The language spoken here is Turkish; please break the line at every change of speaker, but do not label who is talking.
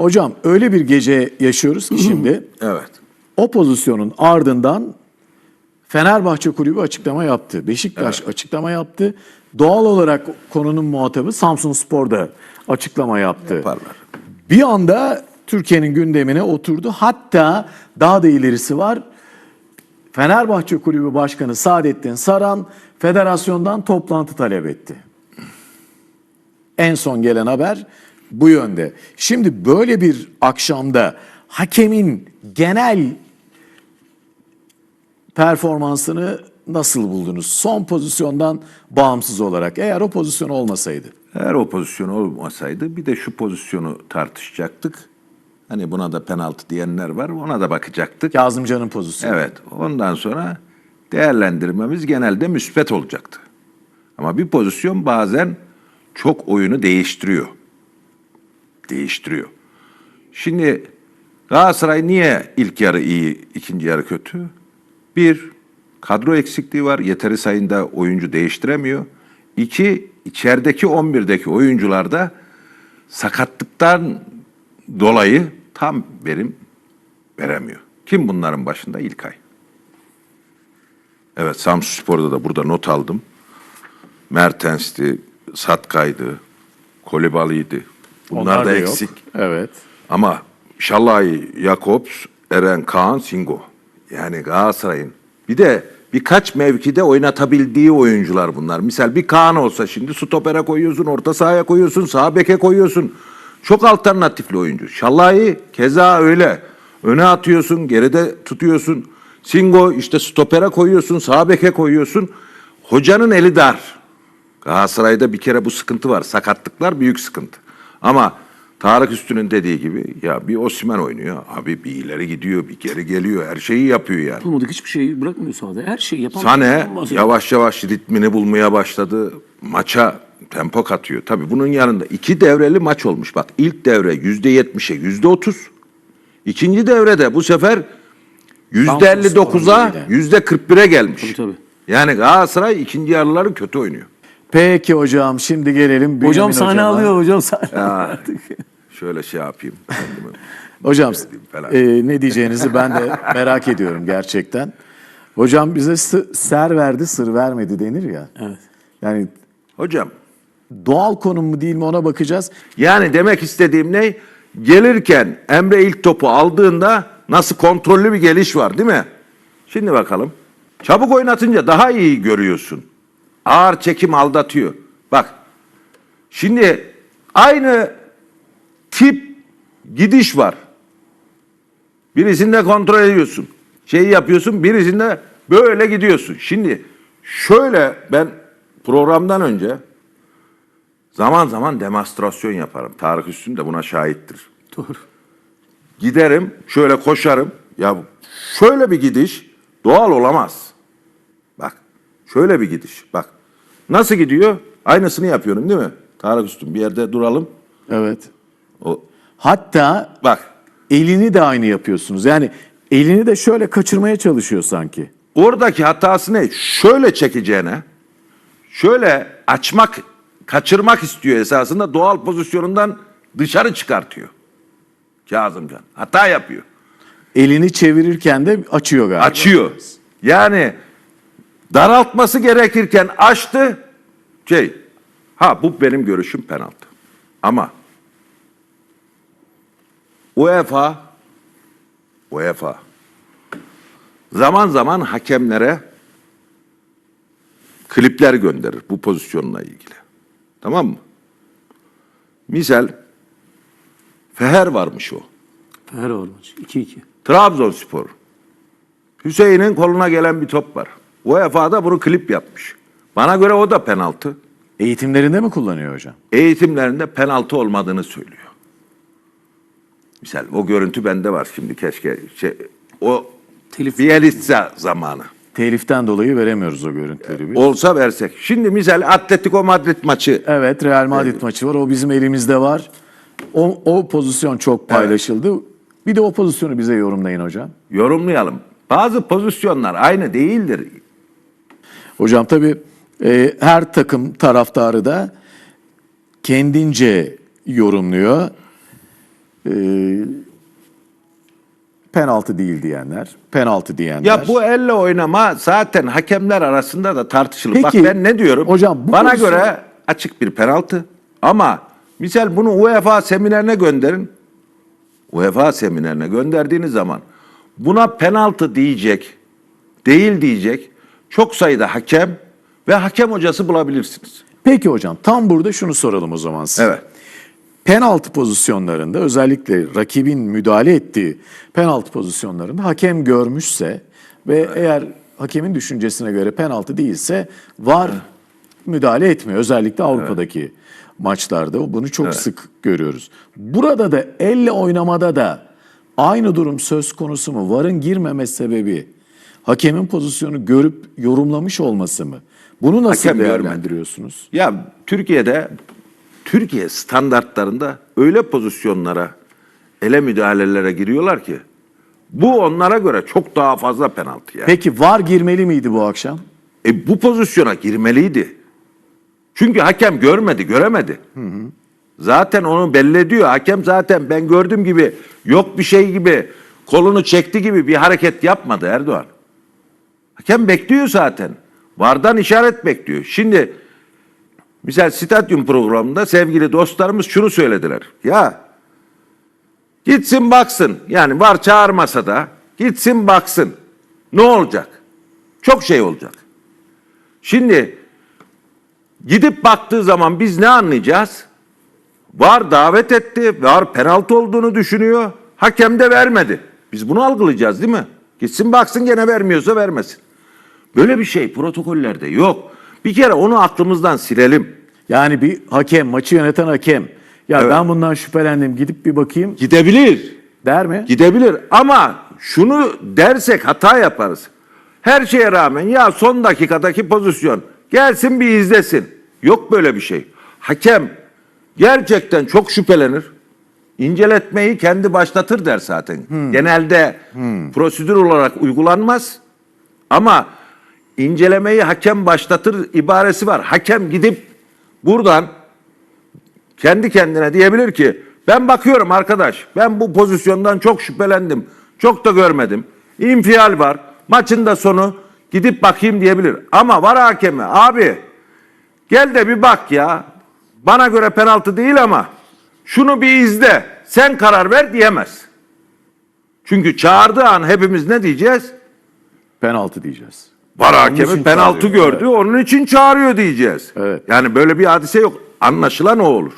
Hocam öyle bir gece yaşıyoruz ki şimdi
Evet.
o pozisyonun ardından Fenerbahçe Kulübü açıklama yaptı. Beşiktaş açıklama yaptı. Doğal olarak konunun muhatabı Samsun Spor da açıklama yaptı.
Yaparlar.
Bir anda Türkiye'nin gündemine oturdu. Hatta daha da ilerisi var. Fenerbahçe Kulübü Başkanı Saadettin Saran federasyondan toplantı talep etti. En son gelen haber bu yönde. Şimdi böyle bir akşamda hakemin genel performansını nasıl buldunuz? Son pozisyondan bağımsız olarak eğer o pozisyon olmasaydı.
Eğer o pozisyon olmasaydı bir de şu pozisyonu tartışacaktık. Hani buna da penaltı diyenler var. Ona da bakacaktık.
Kazımcan'ın pozisyonu.
Evet. Ondan sonra değerlendirmemiz genelde müspet olacaktı. Ama bir pozisyon bazen çok oyunu değiştiriyor. Değiştiriyor. Şimdi Galatasaray niye ilk yarı iyi, ikinci yarı kötü? Bir, kadro eksikliği var. Yeteri sayında oyuncu değiştiremiyor. İki, içerideki 11'deki oyuncularda sakatlıktan dolayı tam verim veremiyor. Kim bunların başında? İlkay. Evet Samsun Spor'da da burada not aldım. Mertens'ti, Satkay'dı, Kolibali'ydi. Bunlar da
yok.
eksik.
Evet.
Ama Şalay, Jakobs, Eren Kaan, Singo. Yani Galatasaray'ın bir de birkaç mevkide oynatabildiği oyuncular bunlar. Misal bir Kaan olsa şimdi stopere koyuyorsun, orta sahaya koyuyorsun, sağ beke koyuyorsun. Çok alternatifli oyuncu. Şalay keza öyle. Öne atıyorsun, geride tutuyorsun. Singo işte stopere koyuyorsun, sağ beke koyuyorsun. Hocanın eli dar. Galatasaray'da bir kere bu sıkıntı var. Sakatlıklar büyük sıkıntı. Ama Tarık Üstün'ün dediği gibi ya bir Osimhen oynuyor. Abi bir ileri gidiyor, bir geri geliyor. Her şeyi yapıyor yani.
Yapılmadık hiçbir şey bırakmıyor sahada. Her şeyi yapan
Sane yavaş yavaş ritmini bulmaya başladı. Maça tempo katıyor. Tabii bunun yanında iki devreli maç olmuş. Bak ilk devre yüzde yetmişe yüzde otuz. İkinci devrede bu sefer yüzde elli dokuza
Spor'un
yüzde kırk bire gelmiş.
Tabii, tabii.
Yani Galatasaray ikinci yarıları kötü oynuyor.
Peki hocam şimdi gelelim Bünyamin
Hocam sahne
hocama.
alıyor hocam sahne.
Ya, şöyle şey yapayım. kendimi.
Hocam
Edeyim falan.
e, ne diyeceğinizi ben de merak ediyorum gerçekten. Hocam bize sı- ser verdi sır vermedi denir ya.
Evet.
Yani
Hocam
doğal konum mu değil mi ona bakacağız.
Yani demek istediğim ne? Gelirken Emre ilk topu aldığında nasıl kontrollü bir geliş var değil mi? Şimdi bakalım. Çabuk oynatınca daha iyi görüyorsun. Ağır çekim aldatıyor. Bak. Şimdi aynı tip gidiş var. Birisinde kontrol ediyorsun. Şeyi yapıyorsun, birisinde böyle gidiyorsun. Şimdi şöyle ben programdan önce Zaman zaman demonstrasyon yaparım. Tarık Üstün de buna şahittir.
Doğru.
Giderim, şöyle koşarım. Ya şöyle bir gidiş doğal olamaz. Şöyle bir gidiş. Bak, nasıl gidiyor? Aynısını yapıyorum değil mi? Tarık Üstün bir yerde duralım.
Evet.
O,
Hatta
bak,
elini de aynı yapıyorsunuz. Yani elini de şöyle kaçırmaya çalışıyor sanki.
oradaki hatası ne? Şöyle çekeceğine, şöyle açmak, kaçırmak istiyor esasında doğal pozisyonundan dışarı çıkartıyor. Kazımcan. Hata yapıyor.
Elini çevirirken de açıyor galiba.
açıyor. Yani daraltması gerekirken açtı. Şey, ha bu benim görüşüm penaltı. Ama UEFA UEFA zaman zaman hakemlere klipler gönderir bu pozisyonla ilgili. Tamam mı? Misal Feher varmış o.
Fener var maç. 2-2.
Trabzonspor. Hüseyin'in koluna gelen bir top var. UEFA'da bunu klip yapmış. Bana göre o da penaltı.
Eğitimlerinde mi kullanıyor hocam?
Eğitimlerinde penaltı olmadığını söylüyor. Misal o görüntü bende var şimdi keşke şey, o
Telif.
Bielitsa zamanı.
Teliften dolayı veremiyoruz o görüntüleri. biz.
Olsa versek. Şimdi misal Atletico Madrid maçı
Evet Real Madrid maçı var. O bizim elimizde var. O, o pozisyon çok paylaşıldı. Bir de o pozisyonu bize yorumlayın hocam.
yorumlayalım. Bazı pozisyonlar aynı değildir.
Hocam tabii e, her takım taraftarı da kendince yorumluyor. e, penaltı değil diyenler, penaltı diyenler.
Ya bu elle oynama zaten hakemler arasında da tartışılır. Bak
Peki,
ben ne diyorum?
hocam bu
Bana
pozisyon-
göre açık bir penaltı. Ama misal bunu UEFA seminerine gönderin. UEFA seminerine gönderdiğiniz zaman buna penaltı diyecek, değil diyecek çok sayıda hakem ve hakem hocası bulabilirsiniz.
Peki hocam tam burada şunu soralım o zaman size.
Evet.
Penaltı pozisyonlarında özellikle rakibin müdahale ettiği penaltı pozisyonlarında hakem görmüşse ve eğer hakemin düşüncesine göre penaltı değilse var müdahale etmiyor. Özellikle Avrupa'daki maçlarda bunu çok sık görüyoruz. Burada da elle oynamada da aynı durum söz konusu mu? Varın girmeme sebebi hakemin pozisyonu görüp yorumlamış olması mı? Bunu nasıl
Hakem görmedi.
değerlendiriyorsunuz?
Ya Türkiye'de Türkiye standartlarında öyle pozisyonlara, ele müdahalelere giriyorlar ki bu onlara göre çok daha fazla penaltı yani.
Peki var girmeli miydi bu akşam?
E bu pozisyona girmeliydi. Çünkü hakem görmedi, göremedi. Zaten onu belli ediyor. Hakem zaten ben gördüğüm gibi yok bir şey gibi kolunu çekti gibi bir hareket yapmadı Erdoğan. Hakem bekliyor zaten. Vardan işaret bekliyor. Şimdi misal stadyum programında sevgili dostlarımız şunu söylediler. Ya gitsin baksın. Yani var çağırmasa da gitsin baksın. Ne olacak? Çok şey olacak. Şimdi gidip baktığı zaman biz ne anlayacağız? Var davet etti, var penaltı olduğunu düşünüyor. Hakem de vermedi. Biz bunu algılayacağız değil mi? Gitsin baksın gene vermiyorsa vermesin. Böyle bir şey protokollerde yok. Bir kere onu aklımızdan silelim.
Yani bir hakem, maçı yöneten hakem. Ya
Evet.
ben bundan şüphelendim gidip bir bakayım
Gidebilir.
der mi?
Gidebilir ama şunu dersek hata yaparız. Her şeye rağmen ya son dakikadaki pozisyon gelsin bir izlesin. Yok böyle bir şey. Hakem gerçekten çok şüphelenir. İnceletmeyi kendi başlatır der zaten. Genelde prosedür olarak uygulanmaz. Ama incelemeyi hakem başlatır ibaresi var. Hakem gidip buradan kendi kendine diyebilir ki ben bakıyorum arkadaş ben bu pozisyondan çok şüphelendim. Çok da görmedim. İnfial var. Maçın da sonu gidip bakayım diyebilir. Ama var hakemi abi gel de bir bak ya. Bana göre penaltı değil ama şunu bir izle. Sen karar ver diyemez. Çünkü çağırdığı an hepimiz ne diyeceğiz?
Penaltı diyeceğiz.
Var hakemi penaltı gördü onun için çağırıyor diyeceğiz.
Evet.
Yani böyle bir hadise yok. Anlaşılan o olur.